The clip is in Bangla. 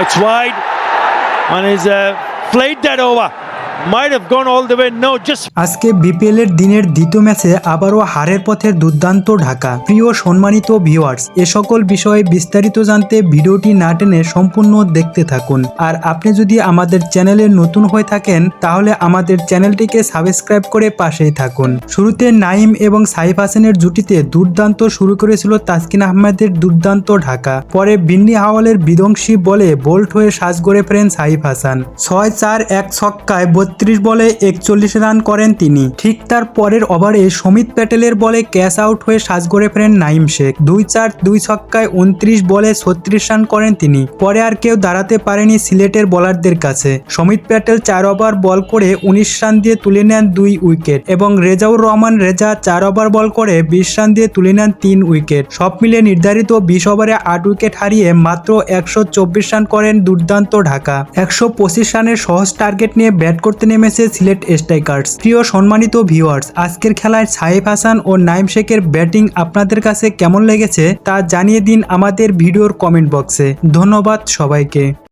It's wide. And he's uh, played that over. আজকে বিপিএল এর দিনের দ্বিতীয় ম্যাচে আবারও হারের পথে দুর্দান্ত ঢাকা। প্রিয় সম্মানিত ভিউয়ার্স এ সকল বিষয়ে বিস্তারিত জানতে ভিডিওটি না টেনে সম্পূর্ণ দেখতে থাকুন। আর আপনি যদি আমাদের চ্যানেলে নতুন হয়ে থাকেন, তাহলে আমাদের চ্যানেলটিকে সাবস্ক্রাইব করে পাশেই থাকুন। শুরুতে নাইম এবং সাইফ হাসানের জুটিতে দুর্দান্ত শুরু করেছিল তাসকিন আহমেদের দুর্দান্ত ঢাকা। পরে বিন্নি হাওয়ালের বিধ্বংসী বলে বোল্ট হয়ে সাজ গড়ে ফেরেন সাইফ হাসান। ছয় চার এক ছক্কায় বত্রিশ বলে একচল্লিশ রান করেন তিনি। ঠিক তার পরের ওভারে সমিত প্যাটেলের বলে ক্যাশ আউট হয়ে সাজ গড়ে ফেরেন নাইম শেখ। দুই চার দুই ছক্কায় উনত্রিশ বলে ছত্রিশ রান করেন তিনি। পরে আর কেউ দাঁড়াতে পারেনি সিলেটের বোলারদের কাছে। সমিত প্যাটেল চার ওভার বল করে উনিশ রান দিয়ে তুলে নেন দুই উইকেট এবং রেজাউর রহমান রেজা চার ওভার বল করে বিশ রান দিয়ে তুলে নেন তিন উইকেট। সব মিলে নির্ধারিত বিশ ওভারে আট উইকেট হারিয়ে মাত্র একশো চব্বিশ রান করেন দুর্দান্ত ঢাকা। একশো পঁচিশ রানের সহজ টার্গেট নিয়ে ব্যাট করতে নেমেছে সিলেট স্ট্রাইকার্স। প্রিয় সম্মানিত ভিউয়ার্স, আজকের খেলায় সাহেব হাসান ও নাইম শেখের ব্যাটিং আপনাদের কাছে কেমন লেগেছে তা জানিয়ে দিন আমাদের ভিডিওর কমেন্ট বক্সে। ধন্যবাদ সবাইকে।